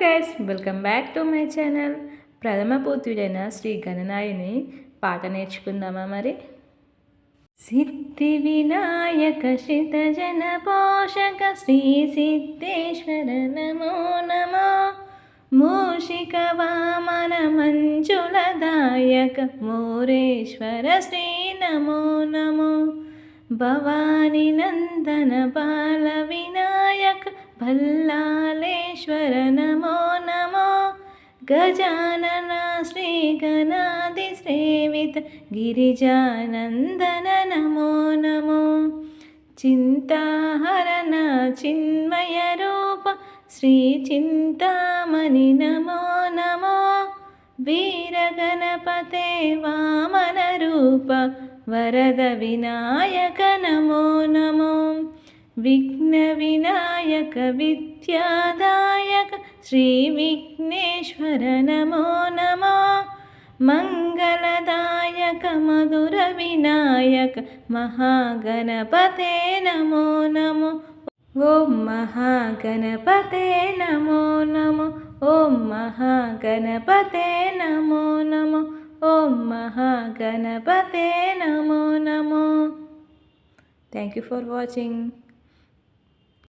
Guys welcome back to my channel ప్రథమ పూర్తుడైన శ్రీ గణనాయుని పాట నేర్చుకుందామా మరి? సిద్ధి వినాయక శితజన పోషక శ్రీ సిద్ధేశ్వర నమో నమో. మూషిక వామన మంజులదాయక మోరేశ్వర శ్రీ నమో నమో. భవాని నందన బాల వినాయక భల్లాలేశ్వర నమో నమో. గజానన శ్రీ గణాది సేవిత గిరిజానందన నమో నమో. చింతాహరణ చిన్మయ రూప శ్రీ చింతామణి నమో నమో. వీరగణపతే వామన విఘ్న వినాయక విద్యాదాయక శ్రీ విఘ్నేశ్వర నమో నమో. మంగళదాయక మధుర వినాయక మహాగణపతే నమో నమో. ఓం మహాగణపతే నమో నమో. ఓం మహాగణపతే నమో నమో. ఓం మహాగణపతే నమో నమో. Thank you for watching